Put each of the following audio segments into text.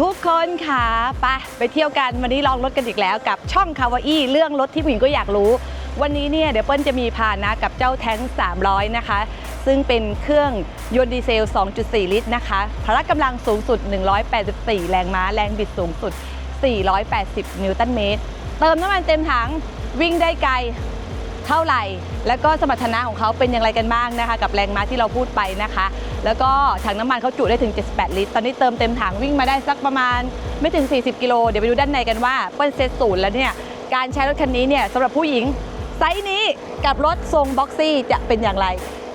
ทุกคนค่ะไปไปเที่ยวกันวันนี้ลองรถกันอีกแล้วกับช่องคาวาอี้เรื่องรถที่ผู้หญิงก็อยากรู้ วันนี้เนี่ยเดี๋ยวเปิ้ลจะมีพานะกับเจ้าแท้ง 300 นะคะ ซึ่งเป็นเครื่องยนต์ดีเซล 2.4 ลิตรนะคะพละกำลังสูงสุด 184 แรงม้าแรงบิดสูงสุด 480 นิวตันเมตร เติมน้ำมันเต็มถังวิ่งได้ไกล เท่าไหร่ แล้วก็สมรรถนะของเขาเป็นอย่างไรกันบ้างนะคะ กับแรงม้าที่เราพูดไปนะคะ แล้วก็ถังน้ำมันเขาจุได้ถึง 78 ลิตร ตอนนี้เติมเต็มถังวิ่งมาได้สักประมาณไม่ถึง 40 กิโลเดี๋ยวไปดูด้านในกันว่าเปิ้ลเซตศูนย์แล้วเนี่ยการใช้รถคันนี้เนี่ยสำหรับผู้หญิงไซส์นี้กับรถทรงบ็อกซี่จะเป็นอย่างไร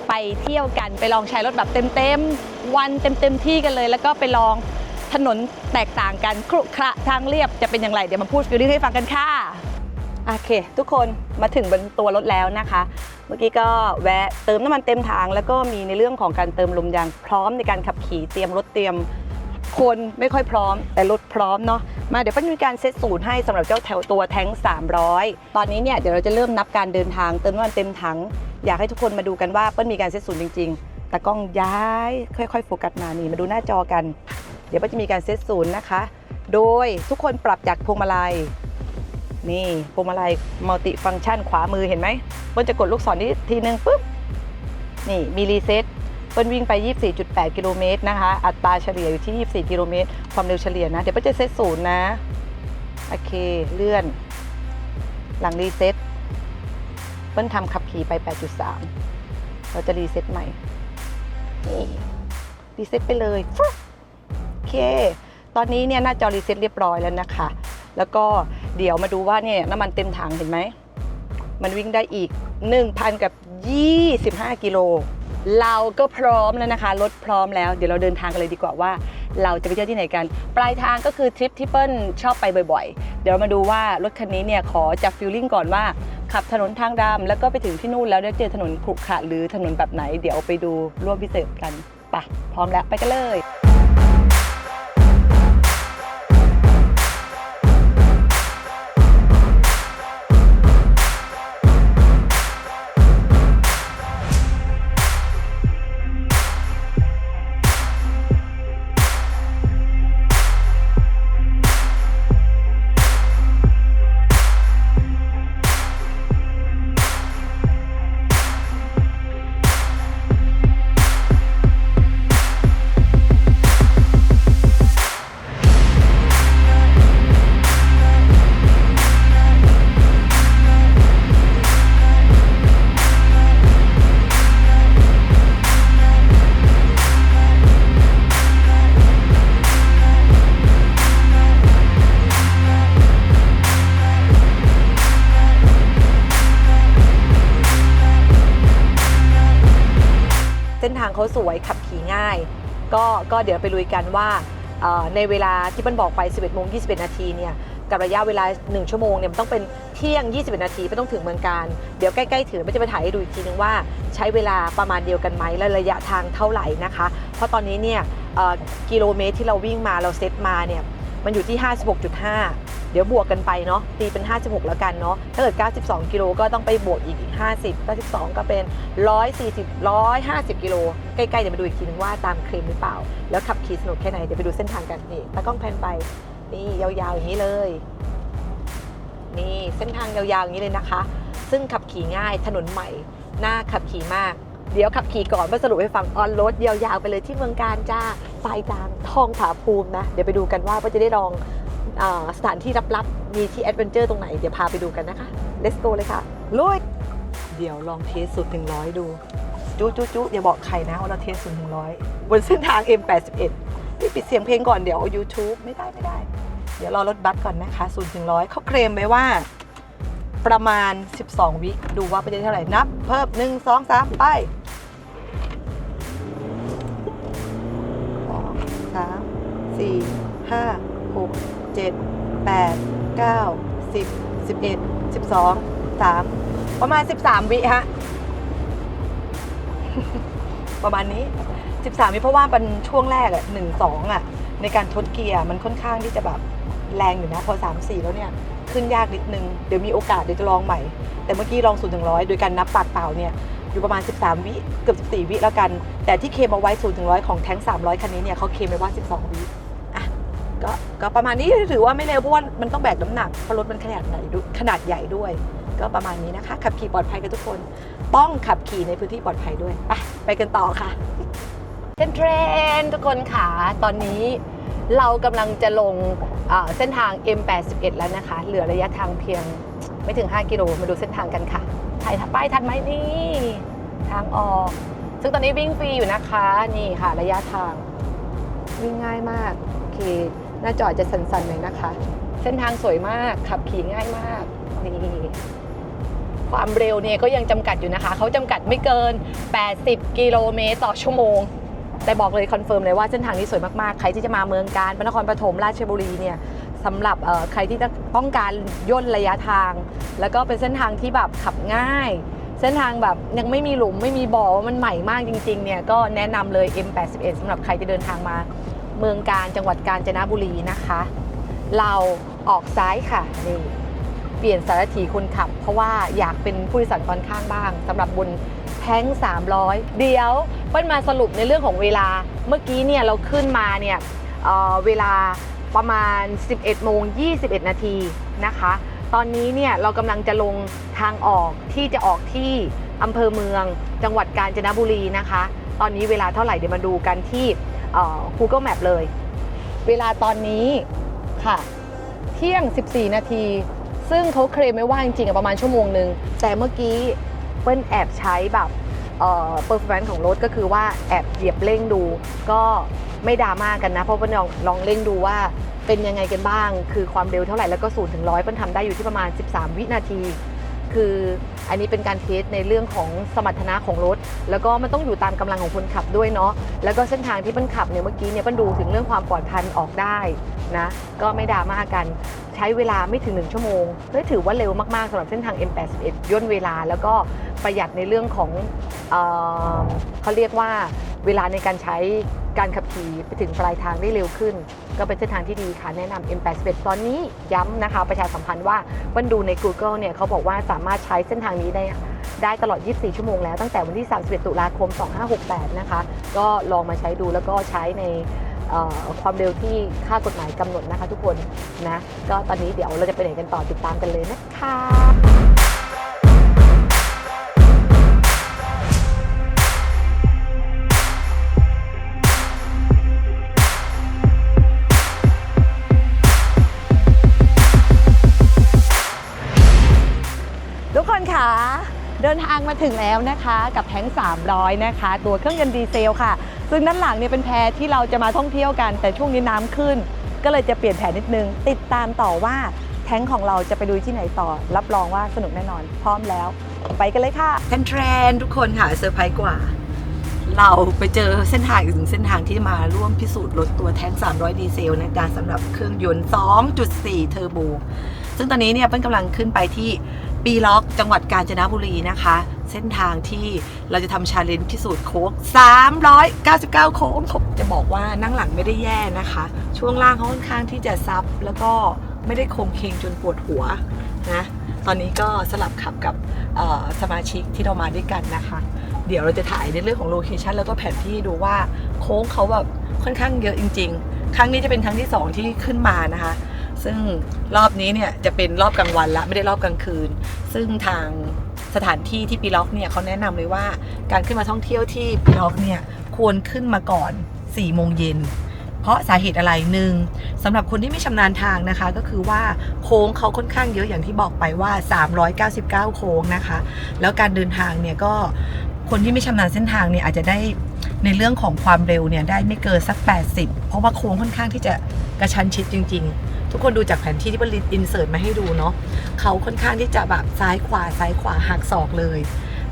ไปเที่ยวกันไปลองใช้รถแบบเต็มๆวันเต็มๆที่กันเลย แล้วก็ไปลองถนนแตกต่างกันครุขระทางเรียบจะเป็นอย่างไร เดี๋ยวมาพูดฟิลลิ่งให้ฟังกันค่ะ โอเค ทุกคนมาถึงบนตัวรถแล้วนะคะ เมื่อกี้ก็แวะเติมน้ำมันเต็มถังแล้วก็มีในเรื่องของการเติมลมยางพร้อมในการขับขี่เตรียมรถเตรียมคนไม่ค่อยพร้อม แต่รถพร้อมเนาะมาเดี๋ยวป้ามีการเซตศูนย์ให้สำหรับเจ้าแถวตัวแท้ง 300 ตอนนี้เนี่ยเดี๋ยวเราจะเริ่มนับการเดินทางเติมน้ำมันเต็มถัง อยากให้ทุกคนมาดูกันว่าเปิ้ลมีการเซตศูนย์จริงๆแต่กล้องย้ายค่อยๆโฟกัสมานี่มาดูหน้าจอกัน เดี๋ยวป้าจะมีการเซตศูนย์นะคะ โดยทุกคนปรับจากพวงมาลัย นี่พวงมาลัยมัลติฟัง c t ชันขวามือเห็นไหมเปิ้ลจะกดลูกศรนี้ทีนึงปุ๊บ นี่มีรีเซ็ตเปิ้ลวิ่งไป 24.8 กิโลเมตรนะคะ อัตราเฉลี่ยอยู่ที่ 24 กิโลเมตร ความเร็วเฉลี่ยนะ เดี๋ยวเปิ้ลจะเซ็ตศูนย์นะ โอเค เลื่อน หลังรีเซ็ตเปิ้ลทำขับขี่ไป 8.3 เราจะรีเซ็ตใหม่ นี่รีเซ็ตไปเลยโอเค ตอนนี้เนี่ยหน้าจอรีเซ็ตเรียบร้อยแล้วนะคะ แล้วก็ เดี๋ยวมาดูว่าเนี่ยน้ำมันเต็มถังเห็นไหม มันวิ่งได้อีก 1,000 กับ 25 กิโล เราก็พร้อมแล้วนะคะ รถพร้อมแล้ว เดี๋ยวเราเดินทางกันเลยดีกว่าว่า เราจะไปเที่ยวที่ไหนกัน ปลายทางก็คือทริปที่เปิ้ลชอบไปบ่อยๆ เดี๋ยวามาดูว่ารถคันนี้เนี่ยขอจับฟิลลิ่งก่อนว่าขับถนนทางดำแล้วก็ไปถึงที่นู่นแล้วได้เจอถนนขรุขระหรือถนนแบบไหน เดี๋ยวไปดูร่วมพิเศษกันปะพร้อมแล้วไปกันเลย วยขับขี่ง่าย ก็ก็เดี๋ยวไปลุยกันว่าในเวลาที่มันบอกไป 11โมง21 นาทีเนี่ยกับระยะเวลา 1 ชั่วโมงเนี่ยมันต้องเป็นเที่ยง 21 นาทีไม่ต้องถึงเมืองการ เดี๋ยวใกล้ๆถึงไม่จะไปถ่ายให้ดูอีกทีนึงว่าใช้เวลาประมาณเดียวกันไหมและระยะทางเท่าไหร่นะคะ เพราะตอนนี้เนี่ยกิโลเมตรที่เราวิ่งมาเราเซตมาเนี่ยมันอยู่ที่ 56.5 เดี๋ยวบวกกันไปเนาะตีเป็น 56 แล้วกันเนาะถ้าเกิด 92 กิโลก็ต้องไปบวกอีก 50 92 ก็เป็น 140 150 กิโลใกล้ๆเดี๋ยวมาดูอีกทีนึงว่าตามเคลมหรือเปล่า แล้วขับขี่สนุกแค่ไหนเดี๋ยวไปดูเส้นทางกันนี่ตากล้องแพนไปนี่ยาวๆอย่างนี้เลย นี่เส้นทางยาวๆอย่างนี้เลยนะคะ ซึ่งขับขี่ง่ายถนนใหม่น่าขับขี่มากเดี๋ยวขับขี่ก่อนมาสรุปให้ฟังออนรถยาวๆไปเลยที่เมืองการจ้าปลายทางทองผาภูมินะ เดี๋ยวไปดูกันว่าว่าจะได้ลอง สถานที่ลับๆ มีที่แอดเวนเจอร์ตรงไหน เดี๋ยวพาไปดูกันนะคะ let's go เลยค่ะลุยเดี๋ยวลองเทสสุดถึงร้อยดู จุจุจุอย่าบอกใครนะว่าเราเทสสุดถึงร้อยบนเส้นทาง M81 นี่ปิดเสียงเพลงก่อนเดี๋ยวเอา YouTube ไม่ได้ไม่ได้ เดี๋ยวรอรถบัสก่อนนะคะศูนย์ถึงร้อยเขาเคลมไว้ว่า ประมาณ 12 วิดูว่าเป็นเท่าไหร่นับ เพิ่ม 1 2 3 ไปสองสามสี่ห้าหก เจ็ดแปดเก้าสิบสิบเอ็ดสิบสองสามประมาณ13วิฮะ ประมาณนี้13วิเพราะว่าเป็นช่วงแรกอะหนึ่งสองอะในการทดเกียร์มันค่อนข้างที่จะแบบแรงอยู่นะ พอ3 4แล้วเนี่ยขึ้นยากนิดนึง เดี๋ยวมีโอกาสเดี๋ยวจะลองใหม่ แต่เมื่อกี้ลอง0ูนย์ถึงร้อยโดยการนับปากเปล่าเนี่ยอยู่ประมาณ 13 วิเกือบ 14 วิแล้วกัน แต่ที่เคมเอาไว้0ูนย์ถึงร้อยของแท้ง 300 คันนี้เนี่ยเขาเคมไว้ว่า 12 วิ ก็ก็ประมาณนี้ถือว่าไม่เร็วเพราะว่ามันต้องแบกน้ำหนักเพราะรถมันขนาดไหนดูขนาดใหญ่ด้วย ก็ประมาณนี้นะคะขับขี่ปลอดภัยกันทุกคน ต้องขับขี่ในพื้นที่ปลอดภัยด้วยไปไปกันต่อค่ะเทรนเทรนทุกคนค่ะตอนนี้เรากำลังจะลงเอ่อเส้นทาง M81 แล้วนะคะ เหลือระยะทางเพียงไม่ถึง 5 กิโล มาดูเส้นทางกันค่ะถ่ายป้ายทันไหมนี่ ทางออก ซึ่งตอนนี้วิ่งฟรีอยู่นะคะ นี่ค่ะ ระยะทาง วิ่งง่ายมาก โอเค หน้าจอจะสั่นๆหน่อยนะคะ เส้นทางสวยมากขับขี่ง่ายมากนี่ความเร็วเนี่ยก็ยังจำกัดอยู่นะคะ เขาจำกัดไม่เกิน 80 กิโลเมตรต่อชั่วโมง แต่บอกเลยคอนเฟิร์มเลยว่าเส้นทางนี้สวยมากๆ ใครที่จะมาเมืองการพระนครปฐมราชบุรีเนี่ยสำหรับเอ่อใครที่ต้องการย่นระยะทาง แล้วก็เป็นเส้นทางที่แบบขับง่าย เส้นทางแบบยังไม่มีหลุมไม่มีบ่อมันใหม่มากจริงๆเนี่ยก็แนะนำเลย M81 สำหรับใครจะเดินทางมา เมืองการจังหวัดกาญจนบุรีนะคะ เราออกซ้ายค่ะนี่เปลี่ยนสารถีคนขับ เพราะว่าอยากเป็นผู้โดยสารตอนข้างบ้างสำหรับบนแท้ง 300 เดี๋ยวเปิ้ลมาสรุปในเรื่องของเวลาเมื่อกี้เนี่ยเราขึ้นมาเนี่ยเเวลาประมาณ 11โมง21 นาทีนะคะ ตอนนี้เนี่ยเรากำลังจะลงทางออกที่จะออกที่อำเภอเมือง จังหวัดกาญจนบุรีนะคะ ตอนนี้เวลาเท่าไหร่เดี๋ยวมาดูกันที่ Google Map เลย เวลาตอนนี้ค่ะ เที่ยง 14 นาที ซึ่งเขาเคลมไว้ว่าจริงๆประมาณชั่วโมงหนึ่งแต่เมื่อกี้เปิ้ลแอบใช้แบบเอ่อ performance ของรถก็คือว่าแอบเหยียบเร่งดู ก็ไม่ดราม่ากันนะ เพราะเปิ้ลลองลองเร่งดูว่าเป็นยังไงกันบ้าง คือความเร็วเท่าไหร่แล้วก็ศูนย์ถึงร้อยเปิ้ลทำได้อยู่ที่ประมาณ 13 วินาที คืออันนี้เป็นการเทสในเรื่องของสมรรถนะของรถ แล้วก็มันต้องอยู่ตามกำลังของคนขับด้วยเนาะแล้วก็เส้นทางที่เปิ้ลขับเนี่ยเมื่อกี้เนี่ยเปิ้ลดูถึงเรื่องความปลอดภัยออกได้นะก็ไม่ดราม่ากัน ช้เวลาไม่ถึง 1 ชั่วโมงเฮ้ยถือว่าเร็วมาก ๆสำหรับเส้นทาง M81 ย่นเวลาแล้วก็ประหยัดในเรื่องของเออเขาเรียกว่าเวลาในการใช้การขับขี่ไปถึงปลายทางได้เร็วขึ้น ก็เป็นเส้นทางที่ดีค่ะแนะนำ M81 ตอนนี้ย้ำนะคะ ประชาสัมพันธ์ว่าวันดูใน Google เนี่ยเขาบอกว่าสามารถใช้เส้นทางนี้ได้ได้ตลอด 24 ชั่วโมงแล้วตั้งแต่วันที่ 31 ตุลาคม 2568 นะคะ ก็ลองมาใช้ดูแล้วก็ใช้ใน ความเร็วที่ค่ากฎหมายกำหนดนะคะทุกคนนะก็ตอนนี้เดี๋ยวเราจะไปไหนกันต่อติดตามกันเลยนะคะทุกคนคะเดินทางมาถึงแล้วนะคะกับแท้ง 300 นะคะ ตัวเครื่องยนต์ดีเซลค่ะ ซึ่งด้านหลังเนี่ยเป็นแพที่เราจะมาท่องเที่ยวกัน แต่ช่วงนี้น้ำขึ้น ก็เลยจะเปลี่ยนแผนนิดนึง ติดตามต่อว่าแท้งของเราจะไปดูที่ไหนต่อ รับรองว่าสนุกแน่นอน พร้อมแล้ว ไปกันเลยค่ะแทนแทรนทุกคนค่ะเซอร์ไพรส์กว่า เราไปเจอเส้นทางอีกหนึ่งเส้นทางที่มาร่วมพิสูจน์รถตัวแท้ง 300 ดีเซลในการสำหรับเครื่องยนต์ 2.4 เทอร์โบซึ่งตอนนี้เนี่ยเปิ้ลกำลังขึ้นไปที่ ปีล็อกจังหวัดกาญจนบุรีนะคะ เส้นทางที่เราจะทำชาเลนจ์พิสูจน์โค้ง399 โค้งผมจะบอกว่านั่งหลังไม่ได้แย่นะคะ ช่วงล่างเขาค่อนข้างที่จะซับ แล้วก็ไม่ได้โค้งเคงจนปวดหัวนะตอนนี้ก็สลับขับกับสมาชิกที่เรามาด้วยกันนะคะ เดี๋ยวเราจะถ่ายในเรื่องของโลเคชันแล้วก็แผนที่ดูว่าโค้งเขาแบบค่อนข้างเยอะจริง ๆ ครั้งนี้จะเป็นครั้งที่ 2 ที่ขึ้นมานะคะ ซึ่งรอบนี้เนี่ยจะเป็นรอบกลางวันละไม่ได้รอบกลางคืน ซึ่งทางสถานที่ที่ปีล็อกเนี่ยเขาแนะนำเลยว่าการขึ้นมาท่องเที่ยวที่ปีล็อกเนี่ยควรขึ้นมาก่อน4โมงเย็นเพราะสาเหตุอะไรหนึ่งสำหรับคนที่ไม่ชำนาญทางนะคะ ก็คือว่าโค้งเขาค่อนข้างเยอะอย่างที่บอกไปว่า 399 โค้งนะคะ แล้วการเดินทางเนี่ยก็คนที่ไม่ชำนาญเส้นทางเนี่ยอาจจะได้ ในเรื่องของความเร็วเนี่ยได้ไม่เกินสัก 80 เพราะว่าโค้งค่อนข้างที่จะกระชันชิดจริง ๆ ทุกคนดูจากแผนที่ที่ผลิตอินเสิร์ตมาให้ดูเนาะเขาค่อนข้างที่จะแบบซ้ายขวาซ้ายขวาหักศอกเลย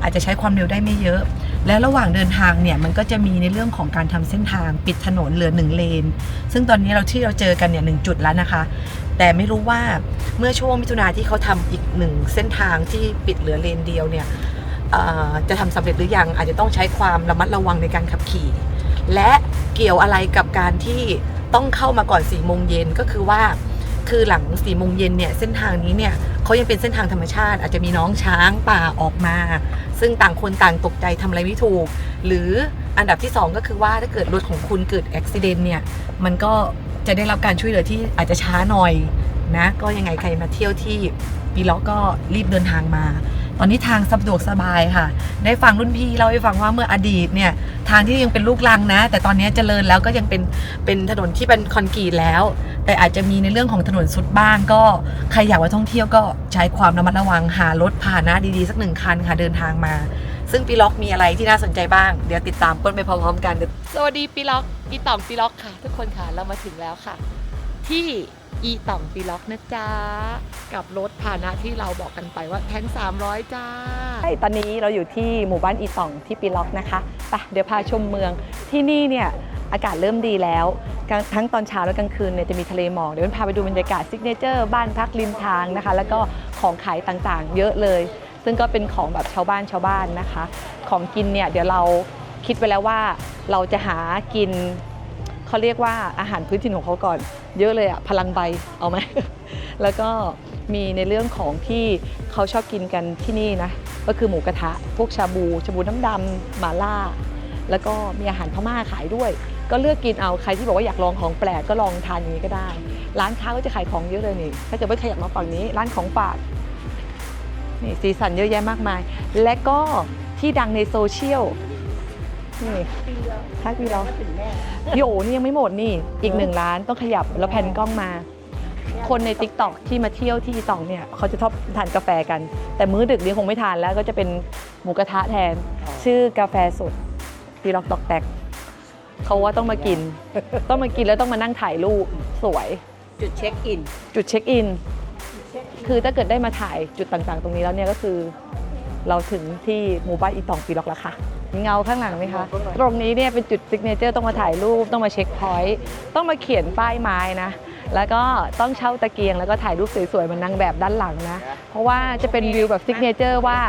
อาจจะใช้ความเร็วได้ไม่เยอะ และระหว่างเดินทางเนี่ยมันก็จะมีในเรื่องของการทำเส้นทางปิดถนนเหลือหนึ่งเลน ซึ่งตอนนี้เราที่เราเจอกันเนี่ยหนึ่งจุดแล้วนะคะ แต่ไม่รู้ว่าเมื่อช่วงมิถุนาที่เขาทำอีกหนึ่งเส้นทางที่ปิดเหลือเลนเดียวเนี่ย จะทำสำเร็จหรือยังอาจจะต้องใช้ความระมัดระวังในการขับขี่ และเกี่ยวอะไรกับการที่ต้องเข้ามาก่อน4ี่โมงเย็นก็คือว่า คือหลัง4ี่โมงเย็นเนี่ยเส้นทางนี้เนี่ยเขายังเป็นเส้นทางธรรมชาติ อาจจะมีน้องช้างป่าออกมา ซึ่งต่างคนต่างตกใจทำอะไรไม่ถูก หรืออันดับที่ 2 ก็คือว่าถ้าเกิดรถของคุณเกิดอุบิเหตุเนี่ยมันก็จะได้รับการช่วยเหลือที่อาจจะช้าหน่อยนะก็ยังไงใครมาเที่ยวที่ปีล็อกก็รีบเดินทางมา ตอนนี้ทางสะดวกสบายค่ะ ได้ฟังรุ่นพี่เล่าให้ฟังว่าเมื่ออดีตเนี่ยทางที่ยังเป็นลูกรังนะ แต่ตอนนี้เจริญแล้วก็ยังเป็นเป็นถนนที่เป็นคอนกรีตแล้ว แต่อาจจะมีในเรื่องของถนนสุดบ้างก็ใครอยากมาท่องเที่ยวก็ใช้ความระมัดระวังหารถผ่านนะดีๆสักหนึ่งคันค่ะเดินทางมา ซึ่งปีล็อกมีอะไรที่น่าสนใจบ้าง เดี๋ยวติดตามเปิ้ลไปพร้อมๆกันสวัสดีปีล็อกอีต่องปีล็อกค่ะ ทุกคนค่ะเรามาถึงแล้วค่ะ ที่ อีต่องปีล็อกนะจ๊ะ กับรถพาหนะที่เราบอกกันไปว่าแทง300 จ้าใช่ตอนนี้เราอยู่ที่หมู่บ้านอีต่องที่ปีล็อกนะคะไปเดี๋ยวพาชมเมืองที่นี่เนี่ยอากาศเริ่มดีแล้วทั้งตอนเช้าและกลางคืนเนี่ยจะมีทะเลหมอกเดี๋ยวพาไปดูบรรยากาศซิกเนเจอร์บ้านพักริมทางนะคะ แล้วก็ของขายต่างๆ เยอะเลย ซึ่งก็เป็นของแบบชาวบ้านชาวบ้านนะคะ ของกินเนี่ยเดี๋ยวเราคิดไว้แล้วว่าเราจะหากิน เขาเรียกว่าอาหารพื้นถิ่นของเขาก่อน เยอะเลยอะพลังใบเอาไหม แล้วก็มีในเรื่องของที่เขาชอบกินกันที่นี่นะ ก็คือหมูกระทะ พวกชาบู ชาบูน้ำดำหมาล่า แล้วก็มีอาหารพม่าขายด้วย ก็เลือกกินเอาใครที่บอกว่าอยากลองของแปลกก็ลองทานอย่างนี้ก็ได้ ร้านค้าก็จะขายของเยอะเลยนี่ถ้าเกิดว่าขยับมาฝั่งนี้ ร้านของฝากนี่สีสันเยอะแยะมากมาย และก็ที่ดังในโซเชียล นี่ทักวีเราพี่โอนี่ยังไม่หมดนี่ อีกหนึ่งร้านต้องขยับแล้วแผ่นกล้องมา คนใน t ิ k t o k ที่มาเที่ยวที่อีตองเนี่ยเขาจะชอบทานกาแฟกัน แต่มื้อดึกนี้คงไม่ทานแล้วก็จะเป็นหมูกระทะแทน ชื่อกาแฟสดปีล็อกตอกแตกเขาว่าต้องมากิน ต้องมากินแล้วต้องมานั่งถ่ายรูปสวย จุดเช็คอิน จุดเช็คอิน คือถ้าเกิดได้มาถ่ายจุดต่างๆ ตรงนี้แล้วเนี่ยก็คือ เราถึงที่หมู่บ้านอีตองปีล็อกแล้วค่ะมีเงาข้างหลังไหมคะ ตรงนี้เนี่ยเป็นจุดซิกเนเจอร์ต้องมาถ่ายรูปต้องมาเช็คพอยต์ต้องมาเขียนป้ายไม้นะ แล้วก็ต้องเช่าตะเกียง แล้วก็ถ่ายรูปสวยๆเหมันนางแบบด้านหลังนะ เพราะว่าจะเป็นวิวแบบซิกเนเจอร์ว่า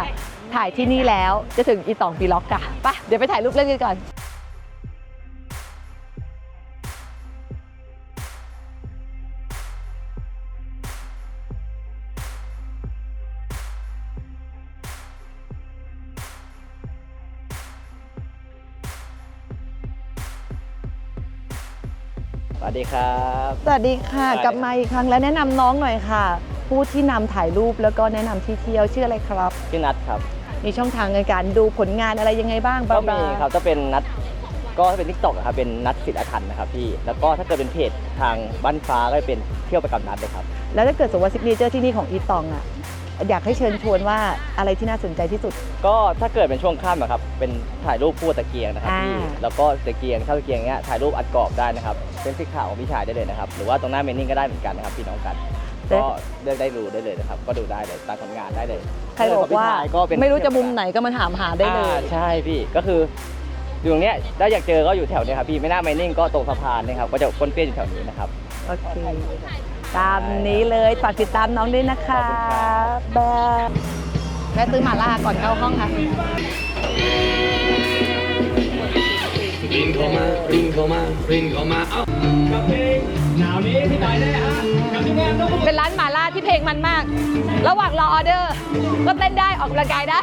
ถ่ายที่นี่แล้วจะถึงอีตองปีล็อกกะไปะเดี๋ยวไปถ่ายรูปเล่นกันก่อน สวัสดีครับ สวัสดีค่ะสวัสดีกลับมาอีกครั้งแล้วแนะนำน้องหน่อยค่ะ ผู้ที่นำถ่ายรูปแล้วก็แนะนำที่เที่ยวชื่ออะไรครับ ชื่อนัทครับ มีช่องทางในการดูผลงานอะไรยังไงบ้างก็บ้ามีครับจะเป็นนัทก็ถ้าเป็นทิกตอกครับเป็นนัทศิลอาทันนะครับพี่ แล้วก็ถ้าเกิดเป็นเพจทางบ้านฟ้าก็จะเป็นเที่ยวไปกับนัทเลยครับ แล้วถ้าเกิดสมมติว่าซิกเนเจอร์ที่นี่ของอีตองอะ อยากให้เชิญชวนว่าอะไรที่น่าสนใจที่สุด ก็ถ้าเกิดเป็นช่วงค่ำอะครับ เป็นถ่ายรูปคู่ตะเกียงนะครับพี่อ่าแล้วก็ตะเกียงเช่าตะเกียงเนี้ยถ่ายรูปอัดกรอบได้นะครับเป็นสีขาวของพี่ชายได้เลยนะครับ หรือว่าตรงหน้าเมนนิ่งก็ได้เหมือนกันนะครับพี่น้องกัน ก็เลือกได้ดูได้เลยนะครับ ก็ดูได้เลยตามผลงานได้เลยใครบอกว่าส่นของพี่ชยก็เป็นไม่รู้จะมุมไหนก็มาถามหาได้เลย อ่าใช่พี่ก็คืออยู่ตรงเนี้ยถ้าอยากเจอก็อยู่แถวเนี้ยครับพี่ไม่น่าเมนนิ่งก็ตรงสะพานนะครับก็จะก้นเปี้ยนอยู่แถวนี้นะครับ โอเค ตามนี้เลยฝากติดตามน้องด้วยนะคะขอบคุณครับแบ๊บแม่ซื้อหมาล่าก่อนเข้าห้องค่ะริงเข้ามาริงเข้ามาริงเข้ามาเอ้าเป็นร้านหมาล่าที่เพลงมันมาก ระหว่างรอออเดอร์ ก็เต้นได้ออกกำลังกายได้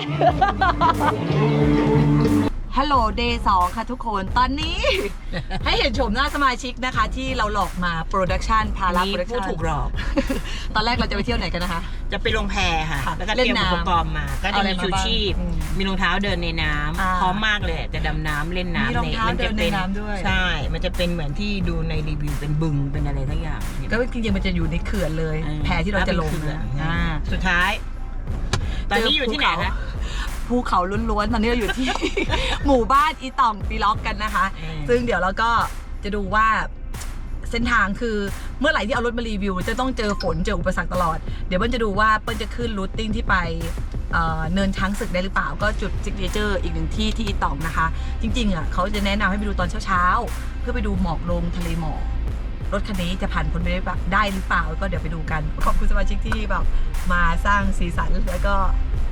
ฮัลโหลเดย์สค่ะทุกคน ตอนนี้ ให้เห็นชมหน้าสมาชิกนะคะ ที่เราหลอกมาโปรดักชันพาราอันนี้โปรดักชัผู้นถูกหลอก ตอนแรกเราจะไปเที่ยวไหนกันนะคะ จะไปลงแพค่ะ ค่ะแล้วก็เล่เตรีนยมน้ำอุปกรณ์มา ก็เอาจะอะไรมีมาชูบ้างชีพ อืมมีรองเท้าเดินในน้ำอ่าพร้อมมากเลยจะดำน้ำเล่นน้ำมีรองเท้ามัเดินในป็น้ำด้วย ใช่ มันจะเป็นเหมือนที่ดูในรีวิวเป็นบึงเป็นอะไรทั้งอย่างก็จริงๆมันจะอยู่ในเขื่อนเลยอืมแพที่เราจะลงเป็นขื่อนอ่า สุดท้าย ตอนนี้อยู่ที่ไหนนะ ภูเขาล้วนๆตอนนี้เราอยู่ที่ หมู่บ้านอีตองปีล็อกกันนะคะอืมซึ่งเดี๋ยวเราก็จะดูว่าเส้นทางคือเมื่อไหร่ที่เอารถมารีวิว จะต้องเจอฝนเจออุปสรรคตลอด เดี๋ยวเปิ้ลจะดูว่าเปิ้ลจะขึ้นรูทติ้งที่ไปเอ่อเนินช้างศึกได้หรือเปล่า ก็จุดซิกเนเจอร์อีกหนึ่งที่ที่อีตองนะคะ จริงๆอะเขาจะแนะนำให้ไปดูตอนเช้าๆ เพื่อไปดูหมอกลงทะเลหมอก รถคันนี้จะผ่านพ้นไปได้ปะได้หรือเปล่าก็เดี๋ยวไปดูกัน ขอบคุณสมาชิกที่แบบมาสร้างสีสันแล้วก็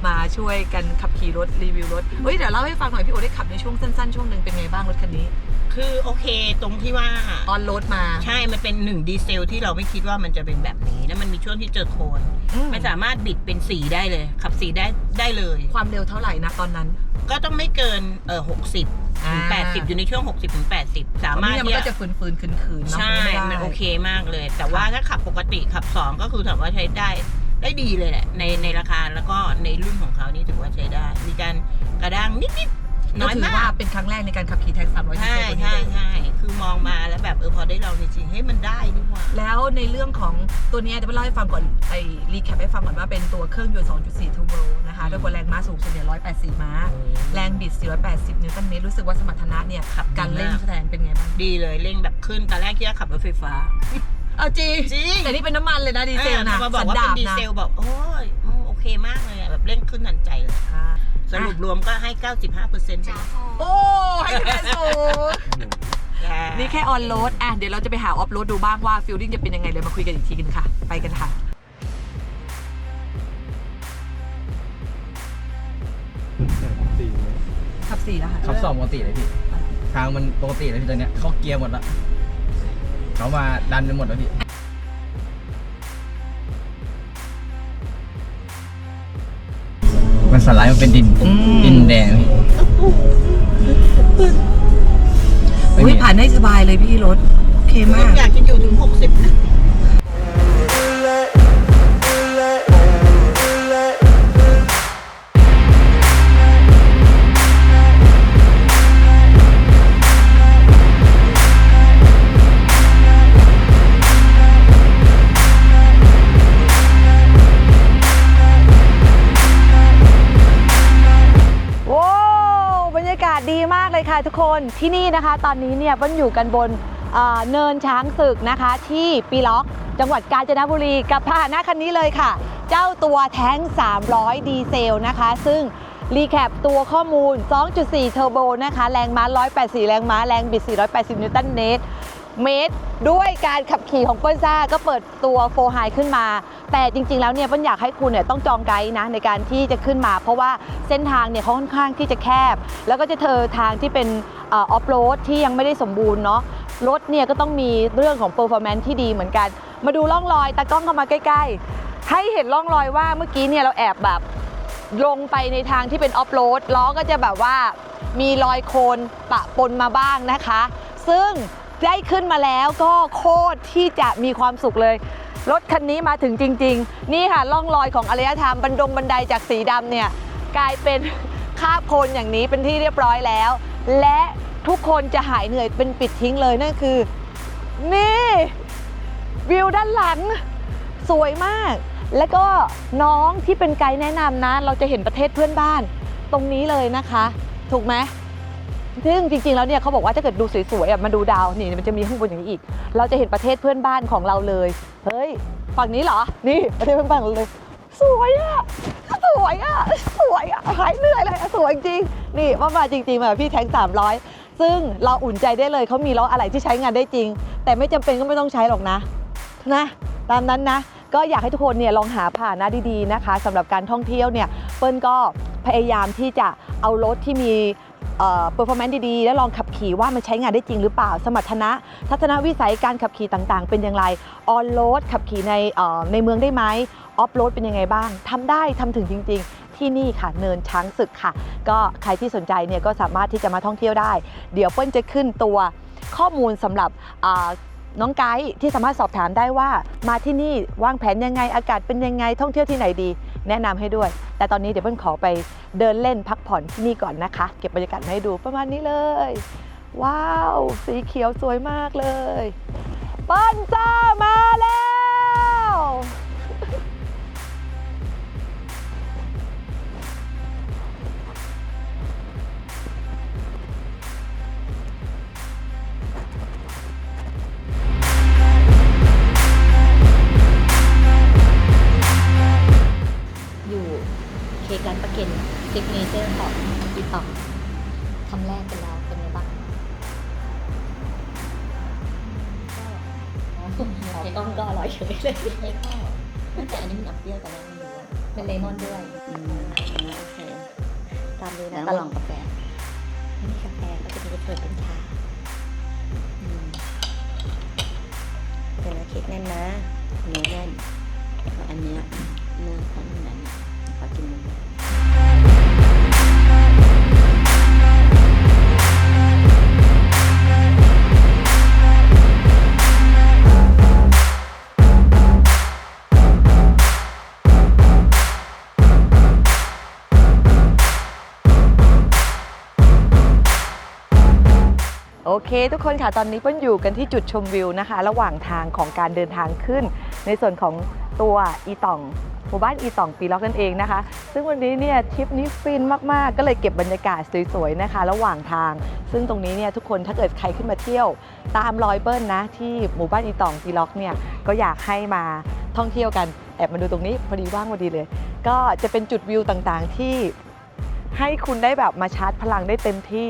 มาช่วยกันขับขี่รถรีวิวรถเฮ้ยเดี๋ยวเล่าให้ฟังหน่อยพี่โอได้ขับในช่วงสั้นๆช่วงหนึ่งเป็นไงบ้างรถคันนี้คือโอเคตรงที่ว่าออนโรดมาใช่มันเป็นหนึ่งดีเซลที่เราไม่คิดว่ามันจะเป็นแบบนี้ แล้วมันมีช่วงที่เจอโคลนอืมมันสามารถบิดเป็นสีได้เลย ขับสีได้ได้เลย ความเร็วเท่าไหร่นะตอนนั้น ก็ต้องไม่เกินเออหกสิบ ถึงแปดสิบอยู่ในช่วงหกสิบถึงแปดสิบสามารถเนี่ยมันที่ก็จะจะฝืนๆคืนๆเนาะใช่ไได้มันโอเคมากเลย แต่ว่าถ้าขับปกติขับสองก็คือถือว่าใช้ได้ได้ดีเลยแหละในในราคาแล้วก็ในรุ่นของเขานี่ถือว่าใช้ได้ มีการกระด้างนิดนิดๆก็ น้อยถือมาว่ากเป็นครั้งแรกในการขับขี่แท็ก300ใช่ใช่ใช่คือมองมาแล้วแบบเออพอได้ลองจริงๆเฮ้ยมันได้นี่หว่า แล้วในเรื่องของตัวเนี้ยจะไปเล่าให้ฟังก่อนไอ้รีแคปให้ฟังก่อนว่าเป็นตัวเครื่องยนต์ 2.4เทอร์โบนะคะด้วยความแรงม้าสูงสุดเนี่ย184 ม้า แรงบิด 480 นิวตันเมตรรู้สึกว่าสมรรถนะเนี่ยขับการเร่งแสดงเป็นไงบ้างดีเลยเร่งแบบขึ้นตอนแรกที่จะขับรถไฟฟ้า เอาจริงจริงแต่นี่เป็นน้ำมันเลยนะดีเซลนะออมาบอกว่าเป็นดีสัเซดลแบบโอ้ยโอ้โอเคมากเลยอะแบบเร่งขึ้นทันใจเลย อ่า สรุปรวมก็ให้ 95เปอร์เซ็นต์โอ้ให้คะแนนสูงนี่แค่ออนโรดอะเดี๋ยวเราจะไปหาออฟโรดดูบ้างว่าฟิลลิ่งจะเป็นยังไงเลยมาคุยกันอีกทีกันค่ะ ไปกันค่ะขับสี่แล้วค่ะขับสองปกติเลยพี่ทางมันปกติเลยพี่ตอนเนี้ยเข้าเกียร์หมดแล้วเขามาดันไปหมดแล้วพี่ สไลด์มันเป็นดินอืม ดินแดงพี่ไม่อุ้ยมีผ่านได้สบายเลยพี่รถ โอเคมาก อยากจะอยู่ถึง 60นะ ค่ะทุกคนที่นี่นะคะ ตอนนี้เนี่ยเปิ้ลอยู่กันบนเอ่อเนินช้างศึกนะคะ ที่ปีล็อก จังหวัดกาญจนบุรีกับพาหนะคันนี้เลยค่ะ เจ้าตัวแท้ง 300 ดีเซลนะคะ ซึ่งรีแคปตัวข้อมูล 2.4 เทอร์โบนะคะ แรงม้า 184 แรงม้า แรงบิด 480 นิวตันเมตร เมตร ด้วยการขับขี่ของเปิ้ลซ่าก็เปิดตัวโฟไฮขึ้นมา แต่จริง ๆ แล้วเนี่ยเปิ้ลอยากให้คุณเนี่ยต้องจองไกด์นะในการที่จะขึ้นมา เพราะว่าเส้นทางเนี่ยเขาค่อนข้างที่จะแคบ แล้วก็จะเจอทางที่เป็นออฟโรดที่ยังไม่ได้สมบูรณ์เนาะรถเนี่ยก็ต้องมีเรื่องของเปอร์ฟอร์แมนซ์ที่ดีเหมือนกัน มาดูร่องรอยตากล้องเข้ามาใกล้ ๆ ให้เห็นร่องรอยว่าเมื่อกี้เนี่ยเราแอบแบบลงไปในทางที่เป็นออฟโรดล้อก็จะแบบว่ามีรอยโคลนปะปนมาบ้างนะคะ ซึ่ง ได้ขึ้นมาแล้วก็โคตรที่จะมีความสุขเลย รถคันนี้มาถึงจริง ๆ นี่ค่ะร่องรอยของอารยธรรมบันดงบันไดจากสีดำเนี่ยกลายเป็นคาบโคลนอย่างนี้เป็นที่เรียบร้อยแล้ว และทุกคนจะหายเหนื่อยเป็นปิดทิ้งเลยนั่นคือ นี่วิวด้านหลังสวยมาก แล้วก็น้องที่เป็นไกด์แนะนำนะ เราจะเห็นประเทศเพื่อนบ้านตรงนี้เลยนะคะ ถูกไหม ซึ่งจริงๆแล้วเนี่ยเขาบอกว่าถ้าเกิดดูสวยๆอะมาดูดาวนี่มันจะมีข้างบนอย่างนี้อีก เราจะเห็นประเทศเพื่อนบ้านของเราเลย เฮ้ยฝั่งนี้เหรอ นี่ประเทศเพื่อนบ้านเราเลย สวยอะสวยอะสวยอะหายเหนื่อยเลยสวยจริง นี่ว่ามาจริงๆมาพี่แทง300 ซึ่งเราอุ่นใจได้เลยเขามีล้ออะไรที่ใช้งานได้จริง แต่ไม่จำเป็นก็ไม่ต้องใช้หรอกนะนะตามนั้นนะก็อยากให้ทุกคนเนี่ยลองหาผ่านนะดีๆนะคะสำหรับการท่องเที่ยวเนี่ยเปิ้ลก็พยายามที่จะเอารถที่มี เอ่อ performance ดีๆ แล้วลองขับขี่ว่ามันใช้งานได้จริงหรือเปล่า สมรรถนะ ทัศนวิสัยการขับขี่ต่างๆ เป็นอย่างไรออนโรดขับขี่ในในเมืองได้ไหมออฟโรดเป็นยังไงบ้างทำได้ทำถึงจริง ๆ ที่นี่ค่ะเนินช้างศึกค่ะ ก็ใครที่สนใจเนี่ยก็สามารถที่จะมาท่องเที่ยวได้ เดี๋ยวเปิ้ลจะขึ้นตัวข้อมูลสำหรับน้องไกด์ที่สามารถสอบถามได้ว่ามาที่นี่วางแผนยังไงอากาศเป็นยังไงท่องเที่ยวที่ไหนดี แนะนำให้ด้วย แต่ตอนนี้เดี๋ยวเพิ่นขอไปเดินเล่นพักผ่อนที่นี่ก่อนนะคะ เก็บบรรยากาศมาให้ดูประมาณนี้เลย ว้าว สีเขียวสวยมากเลยเปิ้ลจ้ามา ทุกคนค่ะตอนนี้เปิ้ลอยู่กันที่จุดชมวิวนะคะ ระหว่างทางของการเดินทางขึ้น ในส่วนของตัวอีตองหมู่บ้านอีตองปีล็อกนั่นเองนะคะ ซึ่งวันนี้เนี่ยทริปนี้ฟินมากๆ ก็เลยเก็บบรรยากาศสวยๆนะคะ ระหว่างทาง ซึ่งตรงนี้เนี่ยทุกคนถ้าเกิดใครขึ้นมาเที่ยว ตามรอยเปิ้ลนะ ที่หมู่บ้านอีตองปีล็อกเนี่ยก็อยากให้มาท่องเที่ยวกันแอบมาดูตรงนี้พอดีว่างพอดีเลย ก็จะเป็นจุดวิวต่างๆที่ให้คุณได้แบบมาชาร์จพลังได้เต็มที่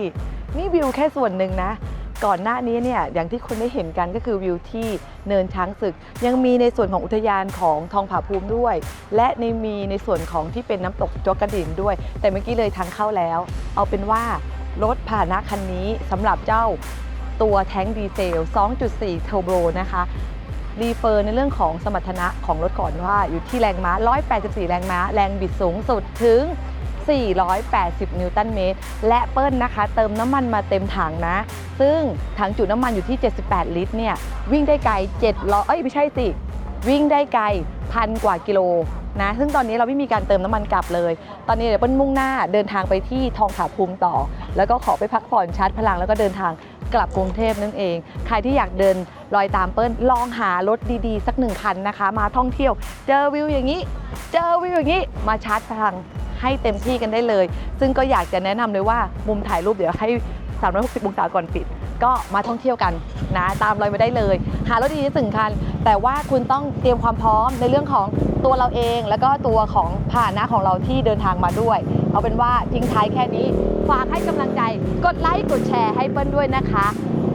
นี่วิวแค่ส่วนหนึ่งนะ ก่อนหน้านี้เนี่ยอย่างที่คุณได้เห็นกันก็คือวิวที่เนินช้างศึก ยังมีในส่วนของอุทยานของทองผาภูมิด้วย และในมีในส่วนของที่เป็นน้ำตกจอกกระดิ่งด้วย แต่เมื่อกี้เลยทางเข้าแล้ว เอาเป็นว่ารถพาหนะคันนี้สำหรับเจ้าตัวแท้งดีเซล 2.4 เทอร์โบนะคะรีเฟอร์ในเรื่องของสมรรถนะของรถก่อนว่าอยู่ที่แรงม้า 184 แรงม้า แรงบิดสูงสุดถึง 480 นิวตันเมตร และเปิ้ลนะคะ เติมน้ำมันมาเต็มถังนะ ซึ่งถังจุน้ำมันอยู่ที่ 78 ลิตรเนี่ยวิ่งได้ไกล700เอ้ยไม่ใช่สิ วิ่งได้ไกลพันกว่ากิโลนะซึ่งตอนนี้เราไม่มีการเติมน้ำมันกลับเลย ตอนนี้เดี๋ยวเปิ้ลมุ่งหน้าเดินทางไปที่ทองผาภูมิต่อ แล้วก็ขอไปพักผ่อนชาร์จพลังแล้วก็เดินทางกลับกรุงเทพนั่นเอง ใครที่อยากเดินรอยตามเปิ้ลลองหารถดีๆ สักหนึ่งคันนะคะ มาท่องเที่ยว เจอวิวอย่างนี้ เจอวิวอย่างนี้มาชาร์จพลัง ให้เต็มที่กันได้เลย ซึ่งก็อยากจะแนะนำเลยว่ามุมถ่ายรูปเดี๋ยวให้ 360 องศาก่อนปิด ก็มาท่องเที่ยวกันนะตามรอยมาได้เลย หารถดีๆถึงคัน แต่ว่าคุณต้องเตรียมความพร้อมในเรื่องของตัวเราเอง แล้วก็ตัวของพาหนะของเราที่เดินทางมาด้วย เอาเป็นว่าทิ้งท้ายแค่นี้ฝากให้กำลังใจ กดไลค์กดแชร์ให้เปิ้ลด้วยนะคะ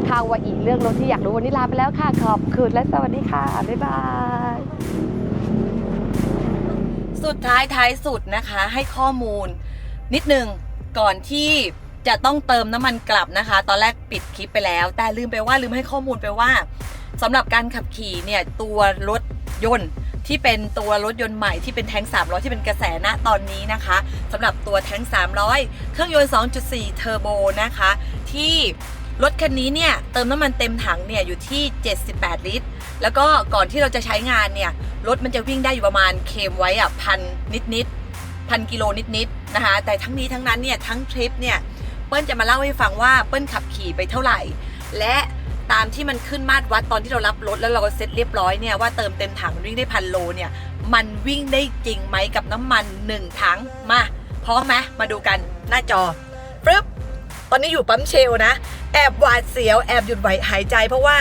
คาวาอีเรื่องรถที่อยากรู้วันนี้ลาไปแล้วค่ะ ขอบคุณและสวัสดีค่ะ บ๊ายบาย สุดท้ายท้ายสุดนะคะ ให้ข้อมูล นิดนึงก่อนที่จะต้องเติมน้ำมันกลับนะคะ ตอนแรกปิดคลิปไปแล้ว แต่ลืมไปว่าลืมให้ข้อมูลไปว่าสำหรับการขับขี่เนี่ยตัวรถยนต์ที่เป็นตัวรถยนต์ใหม่ที่เป็นแท้ง300ที่เป็นกระแสณตอนนี้นะคะสำหรับตัวแท้ง300 เครื่องยนต์ 2.4 เทอร์โบนะคะ ที่รถคันนี้เนี่ยเติมน้ำมันเต็มถังเนี่ยอยู่ที่ 78 ลิตร แล้วก็ก่อนที่เราจะใช้งานเนี่ยรถมันจะวิ่งได้อยู่ประมาณเคมไว้อะพันนิดๆพันกิโลนิดๆนะคะแต่ทั้งนี้ทั้งนั้นเนี่ยทั้งทริปเนี่ยเปิ้ลจะมาเล่าให้ฟังว่าเปิ้ลขับขี่ไปเท่าไหร่ และตามที่มันขึ้นมาตรวัดตอนที่เรารับรถแล้วเราก็เซ็ตเรียบร้อยเนี่ยว่าเติมเต็มถังวิ่งได้พันโลเนี่ยมันวิ่งได้จริงไหมกับน้ำมันหนึ่งถังมาพร้อมไหมมาดูกันหน้าจอปึ๊บตอนนี้อยู่ปั๊มเชลนะ แอบหวาดเสียวแอบหยุดไหวหายใจเพราะว่า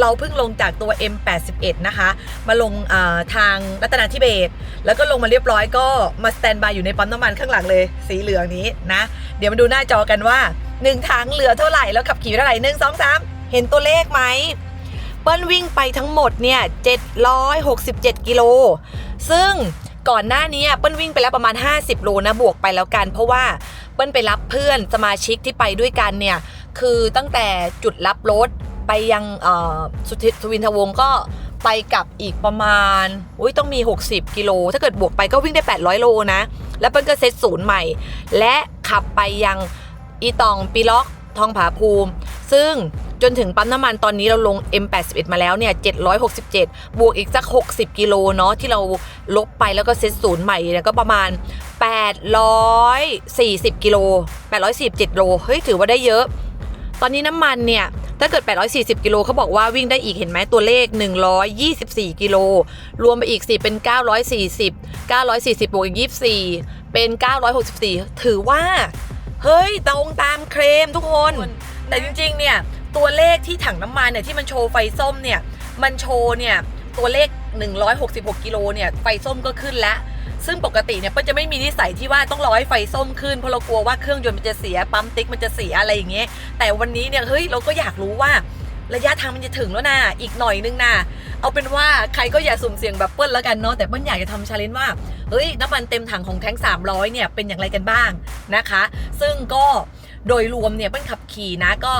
เราเพิ่งลงจากตัว M81 นะคะ มาลงาทางรัตนาธิเบศแล้วก็ลงมาเรียบร้อยก็มาสแตนบายอยู่ในปั๊มน้ำมันข้างหลังเลยสีเหลืองนี้นะ เดี๋ยวมาดูหน้าจอกันว่า 1ถังเหลือเท่าไหร่แล้วขับขี่เท่าไหร่หนึ่งสองสามเห็นตัวเลขไหมเปิ้ลวิ่งไปทั้งหมดเนี่ย 767 กิโล ซึ่งก่อนหน้านี้เปิ้ลวิ่งไปแล้วประมาณ 50 โลนะบวกไปแล้วกัน เพราะว่าเปิ้ลไปรับเพื่อนสมาชิกที่ไปด้วยกันเนี่ย คือตั้งแต่จุดรับรถ ไปยังสุทธิสุวินทวงก็ไปกลับอีกประมาณอุ้ยต้องมี 60 กิโล ถ้าเกิดบวกไปก็วิ่งได้ 800 โลนะ แล้วเปิ้ลก็เซตศูนย์ใหม่ และขับไปยังอีตองปีล็อกทองผาภูมิ ซึ่งจนถึงปั๊มน้ำมันตอนนี้เราลง M81 มาแล้วเนี่ย 767 บวกอีกสัก 60 กิโลเนาะที่เราลบไปแล้วก็เซตศูนย์ใหม่เนี่ยก็ประมาณ 840 กิโล 847 โล เฮ้ย ถือว่าได้เยอะ ตอนนี้น้ำมันเนี่ยถ้าเกิด 840 กิโลเขาบอกว่าวิ่งได้อีกเห็นไหมตัวเลข 124 กิโล รวมไปอีก 4 เป็น 940 940 บวกอีก 24 เป็น 964 ถือว่า เฮ้ย ตรงตามเคลมทุกคน แต่จริง ๆ เนี่ย ตัวเลขที่ถังน้ำมันเนี่ย ที่มันโชว์ไฟส้มเนี่ย มันโชว์เนี่ย ตัวเลข 166 กิโลเนี่ย ไฟส้มก็ขึ้นแล้ว ซึ่งปกติเนี่ยเปิ้ลจะไม่มีนิสัยที่ว่าต้องรอให้ไฟส้มขึ้นเพราะเรากลัวว่าเครื่องยนต์มันจะเสียปั๊มติ๊กมันจะเสียอะไรอย่างเงี้ยแต่วันนี้เนี่ยเฮ้ยเราก็อยากรู้ว่าระยะทางมันจะถึงแล้วนะอีกหน่อยนึงนะเอาเป็นว่าใครก็อย่าสุ่มเสี่ยงแบบเปิ้ลแล้วกันเนาะแต่เปิ้ลอยากจะทำชาเลนจ์ว่าเฮ้ยน้ำมันเต็มถังของแท้ง300เนี่ยเป็นอย่างไรกันบ้างนะคะ ซึ่งก็โดยรวมเนี่ยเปิ้ลขับขี่นะก็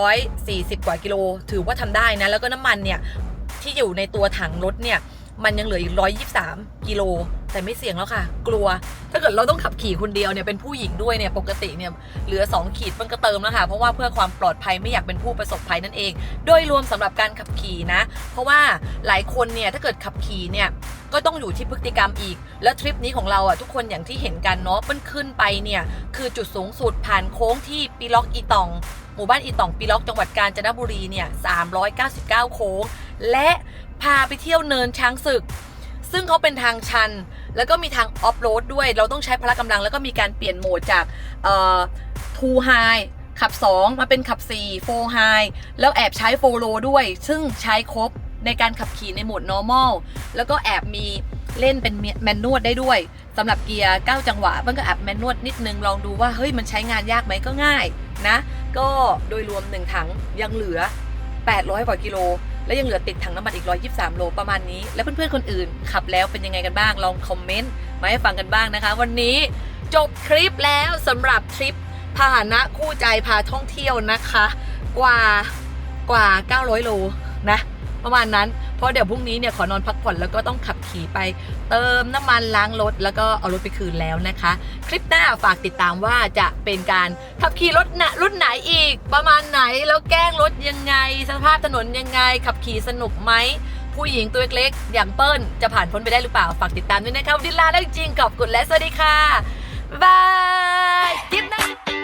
840 กว่ากิโล ถือว่าทำได้นะแล้วก็น้ำมันเนี่ยที่อยู่ในตัวถังรถเนี่ย มันยังเหลืออีก 123 กิโล แต่ไม่เสี่ยงแล้วค่ะ กลัว ถ้าเกิดเราต้องขับขี่คนเดียวเนี่ยเป็นผู้หญิงด้วยเนี่ยปกติเนี่ยเหลือ 2 ขีดมันก็เติมแล้วค่ะเพราะว่าเพื่อความปลอดภัยไม่อยากเป็นผู้ประสบภัยนั่นเอง โดยรวมสำหรับการขับขี่นะ เพราะว่าหลายคนเนี่ยถ้าเกิดขับขี่เนี่ยก็ต้องอยู่ที่พฤติกรรมอีก แล้วทริปนี้ของเราอะทุกคนอย่างที่เห็นกันเนาะมันขึ้นไปเนี่ยคือจุดสูงสุดผ่านโค้งที่ปีล็อกอีตองหมู่บ้านอีตองปีล็อกจังหวัดกาญจนบุรีเนี่ย399 โค้ง และ พาไปเที่ยวเนินช้างศึก ซึ่งเขาเป็นทางชัน แล้วก็มีทางออฟโรดด้วย เราต้องใช้พละกำลังแล้วก็มีการเปลี่ยนโหมดจากเอ่อ two high ขับ 2 มาเป็นขับ4 four high แล้วแอบใช้ four low ด้วย ซึ่งใช้ครบในการขับขี่ในโหมด normal แล้วก็แอบมีเล่นเป็นแมนนวดได้ด้วยสำหรับเกียร์ 9 จังหวะ มันก็แอบแมนนวดนิดนึง ลองดูว่า เฮ้ย มันใช้งานยากไหมก็ง่ายนะ ก็โดยรวม 1 ถังยังเหลือ 800 กว่ากิโล และยังเหลือติดถังน้ำมันอีก 123 โลประมาณนี้ แล้วเพื่อนๆ คนอื่น ขับแล้วเป็นยังไงกันบ้าง ลองคอมเมนต์มาให้ฟังกันบ้างนะคะ วันนี้จบคลิปแล้วสำหรับทริปพาหนะคู่ใจพาท่องเที่ยวนะคะ กว่ากว่า 900 โลนะ ประมาณนั้น เพราะเดี๋ยวพรุ่งนี้เนี่ยขอนอนพักผ่อนแล้วก็ต้องขับขี่ไป เติมน้ำมันล้างรถแล้วก็เอารถไปคืนแล้วนะคะ คลิปหน้าฝากติดตามว่าจะเป็นการขับขี่รถนะรุ่นไหนอีก ประมาณไหนแล้วแกล้งรถยังไง สภาพถนนยังไง ขับขี่สนุกไหมผู้หญิงตัวเล็กๆอย่างเปิ้ลจะผ่านพ้นไปได้หรือเปล่า ฝากติดตามด้วยนะคะวันนี้ลาแล้วจริงขอบคุณและสวัสดีค่ะบายบาย